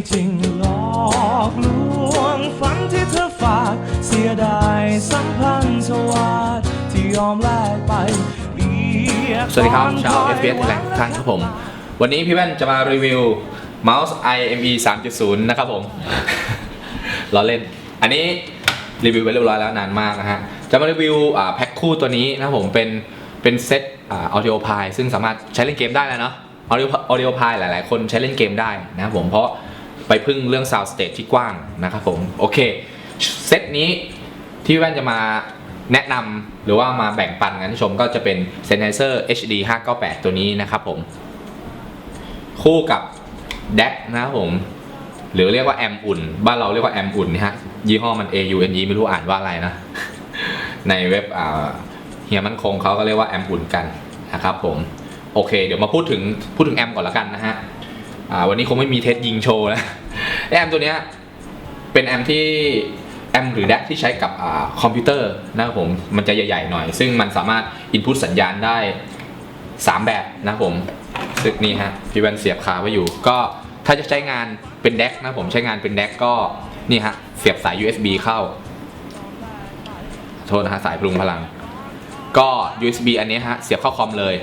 ม่จริงหลอกลวงฝันที่เธอฝากเสียดายสัมพันธ์สวัสดที่ยอมแลกไปสวัสดีครับ ชาวคอย FPS แหลงท่านครับผม วันนี้พี่แว่นจะมารีวิวเมาส์ IME 3.0 นะครับผมล้อเล่น อันนี้รีวิวไปเรียบร้อยแล้วนานมากนะฮะ จะมารีวิวแพ็คคู่ตัวนี้นะครับผมเป็นเป็นเซตอ่า audio p i ซึ่งสามารถใช้เล่นเกมได้แล้วเนาะ audio audio p i หลาย ๆ คนใช้เล่นเกมได้นะครับผมเพราะ ไปพึ่งเรื่อง sound stage ที่กว้างนะครับผม โอเค เซตนี้ที่แว่นจะมาแนะนำหรือว่ามาแบ่งปันกันชมก็จะเป็น Sennheiser HD 598 ตัวนี้นะครับผม คู่กับ DAC นะครับผม หรือเรียกว่าแอมอุ่น บ้านเราเรียกว่าแอมอุ่นนะฮะ ยี่ห้อมัน AUNE ไม่รู้อ่านว่าอะไรนะ ในเว็บเฮียมันคงเขาก็เรียกว่าแอมอุ่นกันนะครับผม โอเค เดี๋ยวมาพูดถึงพูดถึงแอมก่อนละกันนะฮะวันนี้คงไม่มีเทสยิงโชว์แล้ว แอมตัวเนี้ยเป็นแอมที่แอมหรือ DAC ที่ใช้กับอ่าคอมพิวเตอร์นะครับผมมันจะใหญ่ๆหน่อย ซึ่งมันสามารถ input สัญญาณได้ 3 แบบนะครับผมซึ่งนี่ฮะพี่แวนเสียบคาไว้อยู่ ก็ถ้าจะใช้งานเป็น DAC นะผมใช้งานเป็น DAC ก็นี่ฮะเสียบสาย USB เข้า โทษนะฮะสายพลุงพลัง ก็ USB อันนี้ฮะเสียบเข้าคอมเลย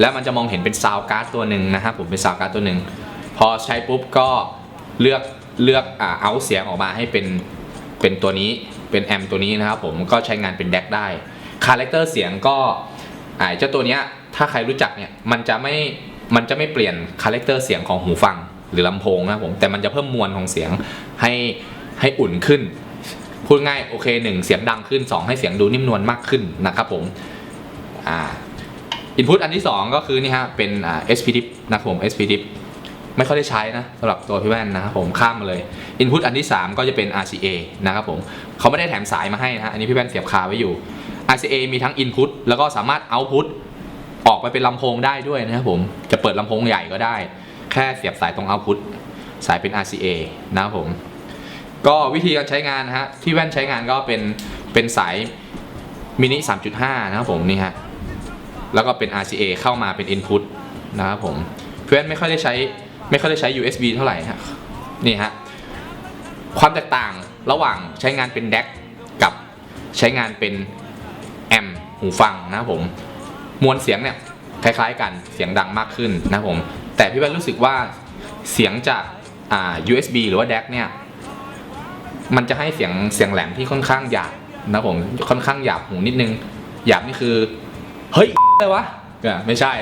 แล้วมันจะมองเห็นเป็นซาวการ์ดตัวหนึ่งนะครับผมเป็นซาวการ์ดตัวหนึ่งพอใช้ปุ๊บก็เลือก เลือกอ่าเอาเสียงออกมาให้เป็นเป็นตัวนี้เป็นแอมตัวนี้นะครับผมก็ใช้งานเป็นแดกได้คาแรคเตอร์เสียงก็อ่าเจ้าตัวเนี้ยถ้าใครรู้จักเนี่ยมันจะไม่มันจะไม่เปลี่ยนคาแรคเตอร์เสียงของหูฟังหรือลำโพงนะครับผมแต่มันจะเพิ่มมวลของเสียงให้ให้อุ่นขึ้น พูดง่ายโอเคหนึ่งเสียงดังขึ้น 2 ให้เสียงดูนิ่มนวลมากขึ้นนะครับผมอ่าอินพุตอันที่ 2 ก็คือนี่ฮะเป็นอ่า SPDIP นะครับผม SPDIP ไม่ค่อยได้ใช้นะสำหรับตัวพี่แว่นนะครับผมข้ามมาเลยอินพุตอันที่ 3 ก็จะเป็น RCA นะครับผมเขาไม่ได้แถมสายมาให้นะฮะอันนี้พี่แว่นเสียบคาไว้อยู่ RCA มีทั้ง Input แล้วก็สามารถ Output ออกไปเป็นลำโพงได้ด้วยนะครับผมจะเปิดลำโพงใหญ่ก็ได้ แค่เสียบสายตรง Output สายเป็น RCA นะครับผมก็วิธีการใช้งานนะฮะที่แว่นใช้งานก็เป็นเป็นสายมินิ 3.5 นะครับผมนี่ฮะแล้วก็เป็น RCA เข้ามาเป็น Input นะครับผมเพื่อนไม่ค่อยได้ใช้ ไม่ค่อยได้ใช้ USB เท่าไหร่ฮะนี่ฮะความแตกต่างระหว่างใช้งานเป็น DAC กับใช้งานเป็นแอมหูฟังนะผมมวลเสียงเนี่ยคล้ายๆกันเสียงดังมากขึ้นนะผมแต่พี่แว่นรู้สึกว่าเสียงจากอ่า USB หรือว่า DAC เนี่ยมันจะให้เสียงเสียงแหลมที่ค่อนข้างหยาบนะผมค่อนข้างหยาบหูนิดนึงหยาบนี่คือ เฮ้ยอะไรวะไม่ใช่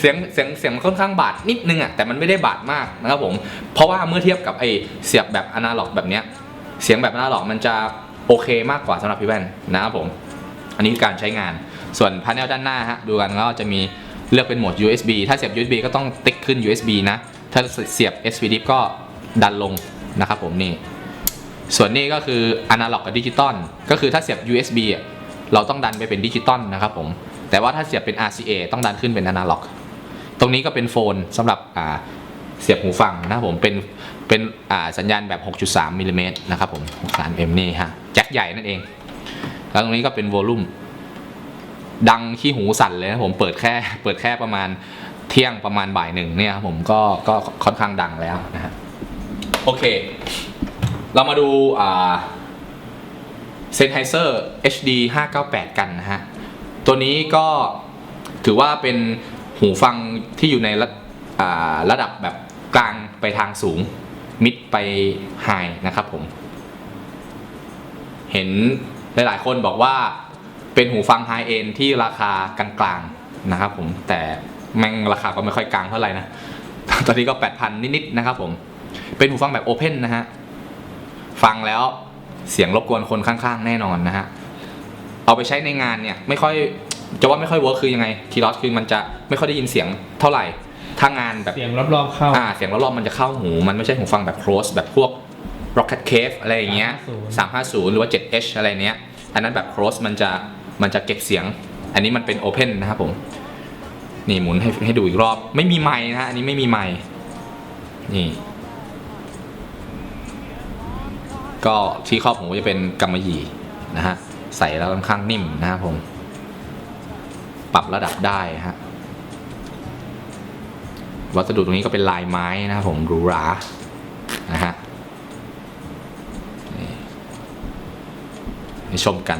เสียงเสียงเสียงค่อนข้างบาดนิดนึงอะแต่มันไม่ได้บาดมากนะครับผม เพราะว่าเมื่อเทียบกับไอเสียบแบบอนาล็อกแบบเนี้ยเสียงแบบอนาล็อกมันจะโอเคมากกว่าสำหรับพี่แว่นนะครับผม อันนี้การใช้งานส่วนพาเนลด้านหน้าฮะดูกันก็จะมีเลือกเป็นโหมด USB ถ้าเสียบ USB ก็ต้องติ๊กขึ้น USB นะ ถ้าเสียบ SPD ก็ดันลงนะครับผมนี่ ส่วนนี้ก็คืออนาล็อกกับดิจิตอลก็คือถ้าเสียบ USB อะเราต้องดันไปเป็นดิจิตอลนะครับผม แต่ว่าถ้าเสียบเป็น RCA ต้องดันขึ้นเป็นอนาล็อก ตรงนี้ก็เป็นโฟนสำหรับเสียบหูฟังนะครับผมเป็นเป็นสัญญาณแบบ 6.3มิลลิเมตรนะครับผม63 m นี่ฮะแจ็คใหญ่นั่นเอง แล้วตรงนี้ก็เป็นโวลูมดังขี้หูสั่นเลยนะผมเปิดแค่เปิดแค่ประมาณเที่ยงประมาณบ่ายหนึ่งเนี่ยผมก็ก็ค่อนข้างดังแล้วนะฮะโอเค เรามาดูอ่า Sennheiser HD 598 กันนะฮะ ตัวนี้ก็ถือว่าเป็นหูฟังที่อยู่ในระระดับแบบกลางไปทางสูง มิดไปไฮนะครับผม เห็นหลายๆ คนบอกว่าเป็นหูฟังไฮเอนที่ราคากลางๆนะครับผมแต่แม่งราคาก็ไม่ค่อยกลางเท่าไหร่นะตอนนี้ก็ 8,000 นิดๆนะครับผม เป็นหูฟังแบบโอเพนนะฮะ ฟังแล้วเสียงรบกวนคนข้างๆ แน่นอนนะฮะ เอาไปใช้ในงานเนี่ยไม่ค่อยจะว่าไม่ค่อยเวิร์คคือยังไงคีย์ลอสคือมันจะไม่ค่อยได้ยินเสียงเท่าไหร่ ถ้างานแบบเสียงรอบๆเข้าอ่าเสียงรอบๆมันจะเข้าหู มันไม่ใช่หูฟังแบบ close แบบพวก Rocket Cave อะไรอย่างเงี้ย350 หรือว่า 7H อะไรเนี้ย อันนั้นแบบ close มันจะมันจะเก็บเสียง อันนี้มันเป็น open นะครับผม นี่หมุนให้ให้ดูอีกรอบ ไม่มีไมค์นะฮะ อันนี้ไม่มีไมค์นี่ ก็ที่ครอบผมก็จะเป็นกำมะหยี่นะฮะ ใส่แล้วค่อนข้างนิ่มนะครับผม ปรับระดับได้ฮะวัสดุตรงนี้ก็เป็นลายไม้นะครับผมหรูหรานะฮะให้ชมกัน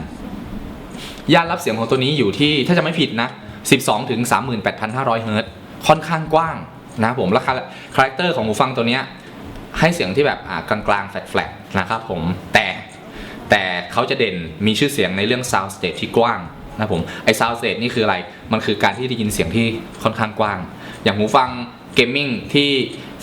ย่านรับเสียงของตัวนี้อยู่ที่ถ้าจะไม่ผิดนะ 12ถึง38,500เฮิรตซ์ค่อนข้างกว้างนะครับผมแล้วคาแรคเตอร์ของหูฟังตัวนี้ให้เสียงที่แบบกลางๆแฟลตๆนะครับผมแต่ แต่เขาจะเด่นมีชื่อเสียงในเรื่อง sound stage ที่กว้างนะผมไอ sound stage นี่คืออะไร มันคือการที่ได้ยินเสียงที่ค่อนข้างกว้าง อย่างหูฟังเกมมิ่งที่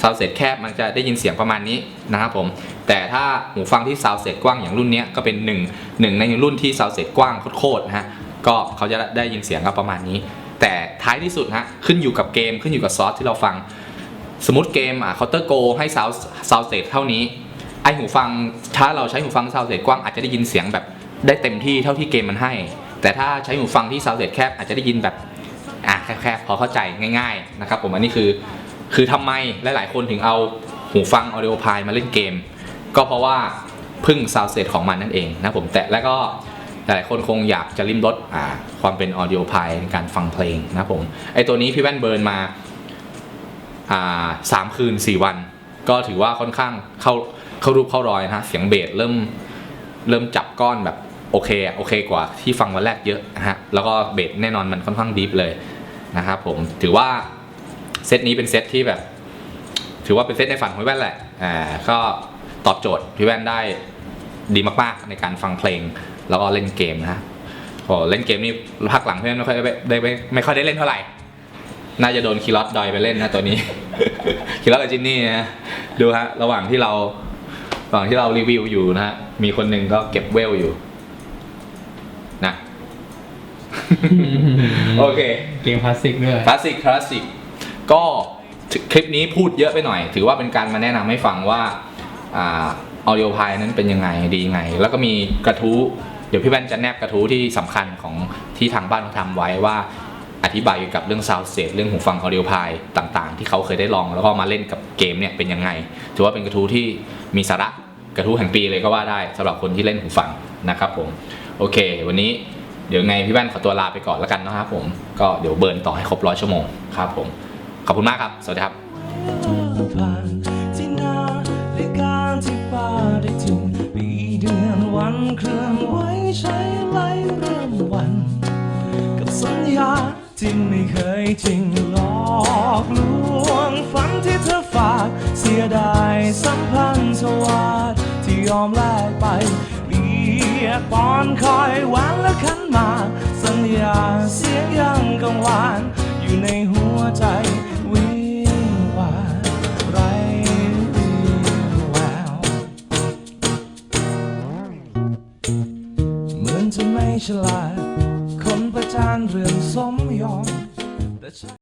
sound stage แคบมันจะได้ยินเสียงประมาณนี้นะครับผมแต่ถ้าหูฟังที่ sound stage กว้างอย่างรุ่นนี้ก็เป็นหนึ่งหนึ่งในรุ่นที่ sound stage กว้างโคตรๆนะฮะก็เขาจะได้ยินเสียงก็ประมาณนี้ แต่ท้ายที่สุดฮะขึ้นอยู่กับเกมขึ้นอยู่กับซอสที่เราฟังสมมติเกมอะเคาน์เตอร์โกให้ซาวซาวเซตเท่านี้ ไอหูฟังถ้าเราใช้หูฟังซาวเซตกว้างอาจจะได้ยินเสียงแบบได้เต็มที่เท่าที่เกมมันให้ แต่ถ้าใช้หูฟังที่ซาวเซตแคบอาจจะได้ยินแบบอะแคบๆพอเข้าใจง่าย ๆนะครับ ผมอันนี้คือคือทำไมหลายๆ คนถึงเอาหูฟัง Audio p i มาเล่นเกม ก็เพราะว่าพึ่งซาวเซตของมันนั่นเองนะผมแต่แล้วก็หลายคนคงอยากจะริมรสอ่าความเป็นออดิโอพายในการฟังเพลงนะผมไอตัวนี้พี่แว่นเบิร์นมาอ่าสามคืนสี่วัน ก็ถือว่าค่อนข้างเข้า เข้ารูปเข้ารอยนะฮะเสียงเบสเริ่มเริ่มจับก้อนแบบโอเคโอเคกว่าที่ฟังวันแรกเยอะนะฮะแล้วก็เบสแน่นอนมันค่อนข้างดีฟเลยนะครับผมถือว่าเซตนี้เป็นเซตที่แบบ ถือว่าเป็นเซตในฝันของพี่แว่นแหละอ่าก็ตอบโจทย์พี่แว่นได้ดีมากๆในการฟังเพลงแล้วก็เล่นเกมนะฮะโอ้เล่นเกมนี่พักหลังพี่แว่นไม่ค่อยได้ไม่ไม่ค่อยได้เล่นเท่าไหร่ น่าจะโดนคิรอตดอยไปเล่นนะตัวนี้คิรอตกับจินนี่นะดูฮะระหว่างที่เรา ระหว่างที่เรารีวิวอยู่นะฮะ มีคนหนึ่งก็เก็บเวลอยู่ นะ โอเค เกมคลาสสิกด้วย คลาสสิก คลาสสิก ก็คลิปนี้พูดเยอะไปหน่อย ถือว่าเป็นการมาแนะนำให้ฟังว่าอ่าออดิโอพายนั้นเป็นยังไงดียังไง แล้วก็มีกระทู้ เดี๋ยวพี่แว่นจะแนบกระทู้ที่สำคัญของที่ทางบ้านเขาทำไว้ว่าอธิบายเกี่ยวกับเรื่องซาวเซตเรื่องหูฟังออดิโอพายต่าง ๆ ที่เขาเคยได้ลอง แล้วก็มาเล่นกับเกมเนี่ยเป็นยังไง ถือว่าเป็นกระทู้ที่ มีสาระกระทู้แห่งปีเลยก็ว่าได้สำหรับคนที่เล่นหูฟังนะครับผมโอเค วันนี้เดี๋ยวไงพี่แว่นขอตัวลาไปก่อนแล้วกันนะครับผมก็เดี๋ยวเบิร์นต่อให้ครบร้อยชั่วโมงครับผมขอบคุณมากครับ สวัสดีครับที่นาและการที่ป่าได้ถึงปีเดือนวันเคลื่อนไหวใช้ ไม่เคยจริงหลอกลวงฝันที่เธอฝาก เสียดายสัมพันธ์สวัสดที่ยอมแลกไปเบียกปอนคอยหวานและขันหมากสัญญาเสียงยังกังวาน อยู่ในหัวใจวิงวานไรวี่แววเหมือนจะไม่ฉลาดคนประจานเรื่องสมยอม แต่ฉัน